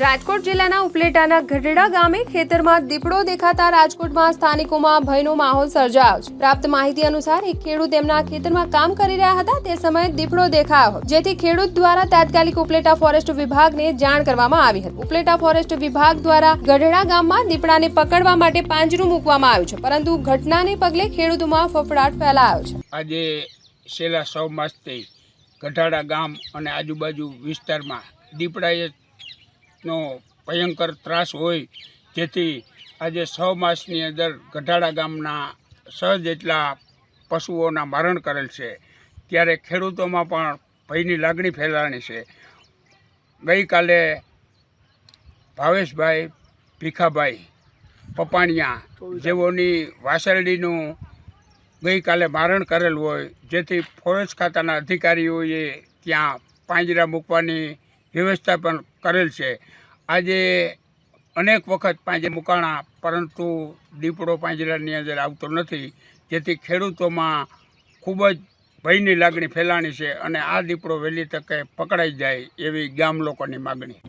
રાજકોટ જિલ્લાના ઉપલેટાના ગઢડા ગામે ખેતરમાં દીપડો દેખાતા રાજકોટમાં સ્થાનિકોમાં ભયનો માહોલ સર્જાયો છે. પ્રાપ્ત માહિતી અનુસાર એક ખેડૂત તેમના ખેતરમાં કામ કરી રહ્યા હતા. તે સમયે દીપડો દેખાયો જેથી ખેડૂત દ્વારા તાત્કાલિક ઉપલેટા ફોરેસ્ટ વિભાગને જાણ કરવામાં આવી હતી. ઉપલેટા ફોરેસ્ટ વિભાગ દ્વારા ગઢડા ગામમાં દીપડાને પકડવા માટે પાંજરું મૂકવામાં આવ્યું છે, પરંતુ ઘટનાને પગલે ખેડૂતોમાં ફફડાટ ફેલાયો છે. આજે છેલ્લા સૌ માસથી ગઢડા ગામ અને આજુબાજુ વિસ્તારમાં દીપડાએ નો ભયંકર ત્રાસ હોય, જેથી આજે છ માસની અંદર ગઢાડા ગામના છ જેટલા પશુઓના મરણ કરેલ છે. ત્યારે ખેડૂતોમાં પણ ભયની લાગણી ફેલાણી છે. ગઈકાલે ભાવેશભાઈ, ભીખાભાઈ, પપાણિયા જેઓની વાસરડીનું ગઈકાલે મારણ કરેલ હોય, જેથી ફોરેસ્ટ ખાતાના અધિકારીઓએ ત્યાં પાંજરા મૂકવાની વ્યવસ્થા પણ કરેલ છે. આજે અનેક વખત પાંજે મુકાણા, પરંતુ દીપડો પાંજરાની અંદર આવતો નથી. જેથી ખેડૂતોમાં ખૂબ જ ભયની લાગણી ફેલાણી છે અને આ દીપડો વહેલી તકે પકડાઈ જાય એવી ગામ લોકોની માગણી.